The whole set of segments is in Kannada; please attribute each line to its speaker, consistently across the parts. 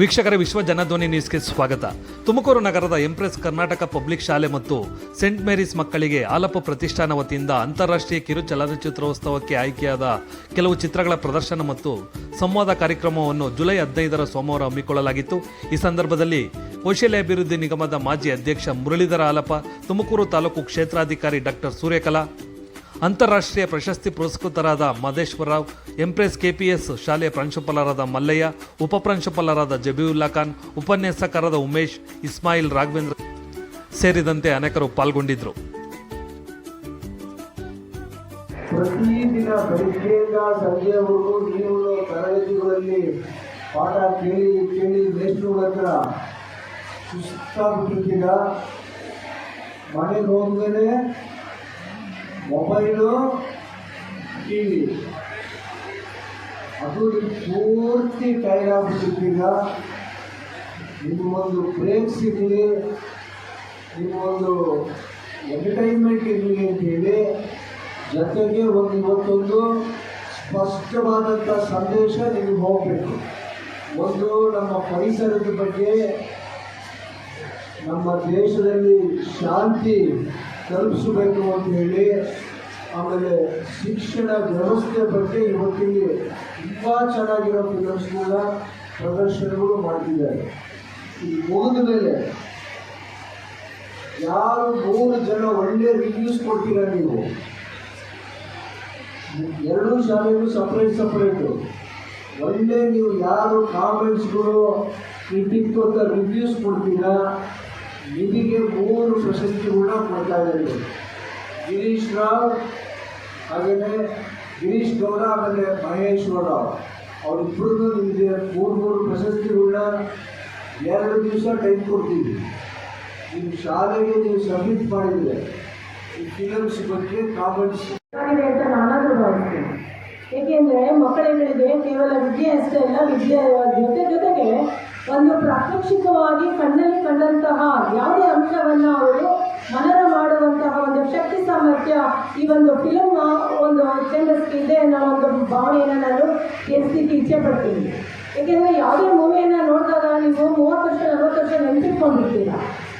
Speaker 1: ವೀಕ್ಷಕರ, ವಿಶ್ವ ಜನಧ್ವನಿ ನ್ಯೂಸ್ಗೆ ಸ್ವಾಗತ. ತುಮಕೂರು ನಗರದ ಎಂಪ್ರೆಸ್ ಕರ್ನಾಟಕ ಪಬ್ಲಿಕ್ ಶಾಲೆ ಮತ್ತು ಸೆಂಟ್ ಮೇರಿಸ್ ಮಕ್ಕಳಿಗೆ ಆಲಪ ಪ್ರತಿಷ್ಠಾನ ವತಿಯಿಂದ ಅಂತಾರಾಷ್ಟ್ರೀಯ ಕಿರು ಚಲನಚಿತ್ರೋತ್ಸವಕ್ಕೆ ಆಯ್ಕೆಯಾದ ಕೆಲವು ಚಿತ್ರಗಳ ಪ್ರದರ್ಶನ ಮತ್ತು ಸಂವಾದ ಕಾರ್ಯಕ್ರಮವನ್ನು ಜುಲೈ ಹದಿನೈದರ ಸೋಮವಾರ ಹಮ್ಮಿಕೊಳ್ಳಲಾಗಿತ್ತು. ಈ ಸಂದರ್ಭದಲ್ಲಿ ಕೌಶಲ್ಯಾಭಿವೃದ್ಧಿ ನಿಗಮದ ಮಾಜಿ ಅಧ್ಯಕ್ಷ ಮುರಳೀಧರ ಆಲಪ, ತುಮಕೂರು ತಾಲೂಕು ಕ್ಷೇತ್ರಾಧಿಕಾರಿ ಡಾಕ್ಟರ್ ಸೂರ್ಯಕಲಾ ಅಂತಾರಾಷ್ಟ್ರೀಯ ಪ್ರಶಸ್ತಿ ಪುರಸ್ಕೃತರಾದ ಮಹದೇಶ್ವರರಾವ್ ಎಂಪ್ರೆಸ್ ಕೆಪಿಎಸ್ ಶಾಲೆಯ ಪ್ರಾಂಶುಪಾಲರಾದ ಮಲ್ಲಯ್ಯ, ಉಪಪ್ರಾಂಶುಪಾಲರಾದ ಜಬೀವುಲ್ಲಾ ಖಾನ್, ಉಪನ್ಯಾಸಕರಾದ ಉಮೇಶ್, ಇಸ್ಮಾಯಿಲ್ ರಾಘವೇಂದ್ರ ಸೇರಿದಂತೆ ಅನೇಕರು ಪಾಲ್ಗೊಂಡಿದ್ದರು.
Speaker 2: ಪ್ರತಿದಿನ ಬೆಳಿಗ್ಗೆಯಿಂದ ನೀವು ತರಗತಿಗಳಲ್ಲಿ ಪಾಠ ಕೇಳಿ ಕೇಳಿ ಮನೆಗೆ ಹೋದ್ಮೇಲೆ ಮೊಬೈಲು ಟಿ ವಿ ಅದು ಪೂರ್ತಿ ಟೈರ್ ಆಗ್ಬಿಟ್ಟಿರ್ತೀರ ನಿಮಗೊಂದು ಬ್ರೇಕ್ ಸಿಗಲಿ ನಿಮಗೊಂದು ಎಂಟರ್ಟೈನ್ಮೆಂಟ್ ಇರಲಿ ಅಂತೇಳಿ ಜೊತೆಗೆ ಒಂದು ಇವತ್ತೊಂದು ಸ್ಪಷ್ಟವಾದಂಥ ಸಂದೇಶ ನಿಮಗೆ ಹೋಗಬೇಕು. ಒಂದು ನಮ್ಮ ಪರಿಸರದ ಬಗ್ಗೆ, ನಮ್ಮ ದೇಶದಲ್ಲಿ ಶಾಂತಿ ತಲುಪಿಸಬೇಕು ಅಂತ ಹೇಳಿ ಆಮೇಲೆ ಶಿಕ್ಷಣ ವ್ಯವಸ್ಥೆ ಬಗ್ಗೆ ಇವತ್ತಿಲ್ಲಿ ತುಂಬ ಚೆನ್ನಾಗಿರೋ ಫಿಲಮ್ಸ್ನೆಲ್ಲ ಪ್ರದರ್ಶನಗಳು ಮಾಡ್ತಿದ್ದಾರೆ. ಈ ಮುಗಿದ ಮೇಲೆ ಯಾರು ಮೂರು ಜನ ಒಳ್ಳೆ ರಿವ್ಯೂಸ್ ಕೊಡ್ತೀರಾ ನೀವು? ಎರಡೂ ಶಾಲೆಗಳು ಸಪ್ರೇಟ್ ಸಪ್ರೇಟು ಒಳ್ಳೆ ನೀವು ಯಾರು ಕಾಮೆಂಟ್ಸ್ಗಳು ಕ್ರಿಟಿಕ್ ಅಂತ ರಿವ್ಯೂಸ್ ಕೊಡ್ತೀರಾ? ನಿಮಗೆ ಮೂರು ಪ್ರಶಸ್ತಿಗಳನ್ನ ಕೊಡ್ತಾ ಇದ್ದಾರೆ. ಗಿರೀಶ್ ರಾವ್ ಹಾಗೆಯೇ ಗಿರೀಶ್ ಗೌಡ ಆಮೇಲೆ ಮಹೇಶ್ವರ ರಾವ್ ಅವರಿಬ್ಬರಿಗೂ ನಿಮಗೆ ಮೂರು ಮೂರು ಪ್ರಶಸ್ತಿಗಳನ್ನ ಎರಡು ದಿವಸ ಟೈಮ್ ಕೊಡ್ತೀವಿ. ನಿಮ್ಮ ಶಾಲೆಗೆ ನೀವು ಸಬ್ಮಿಟ್ ಮಾಡಿದರೆ ಈ ಫಿಲಮ್ಸ್ ಬಗ್ಗೆ ಕಾಮೆಂಟ್ಸ್
Speaker 3: ಅಂತ ನಾನಾದರೂ ಭಾವಿಸ್ತೀನಿ ಏಕೆಂದರೆ ಮಕ್ಕಳುಗಳಿಗೆ ಕೇವಲ ವಿದ್ಯೆ ಅಷ್ಟೇ ಅಲ್ಲ ವಿದ್ಯೆ ಜೊತೆ ಜೊತೆಗೆ ಒಂದು ಪ್ರಾತ್ಯಕ್ಷಿಕವಾಗಿ ಕಣ್ಣಲ್ಲಿ ಕಂಡಂತಹ ಯಾವುದೇ ಅಂಶವನ್ನ ಅವರು ಮನನ ಮಾಡುವಂತಹ ಒಂದು ಶಕ್ತಿ ಸಾಮರ್ಥ್ಯ ಈ ಒಂದು ಫಿಲಮ್ ಒಂದು ಚೇಂಜಸ್ಗೆ ಇದೆ ಅನ್ನೋ ಒಂದು ಭಾವನೆಯನ್ನು ನಾನು ಎನಿಸಿಕ್ಕೆ ಇಚ್ಛೆ ಪಡ್ತೀನಿ ಏಕೆಂದರೆ ಯಾವುದೇ ಮೂವಿಯನ್ನ ನೋಡಿದಾಗ ನೀವು ಮೂವತ್ತು ವರ್ಷ, ನಲವತ್ತು ವರ್ಷ ನೆನಪಿಟ್ಕೊಂಡಿರ್ತೀರ.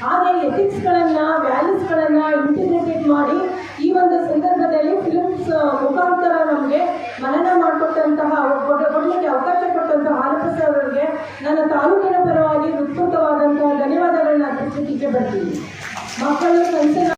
Speaker 3: ಆದರೆ ಎಥಿಕ್ಸ್ಗಳನ್ನು ವ್ಯಾಲ್ಯೂಸ್ಗಳನ್ನು ಇಂಟಿಗ್ರೇಟೆಡ್ ಮಾಡಿ ಈ ಒಂದು ಸಂದರ್ಭದಲ್ಲಿ ಫಿಲಮ್ಸ್ ಮುಖಾಂತರ ತಾಲೂಕ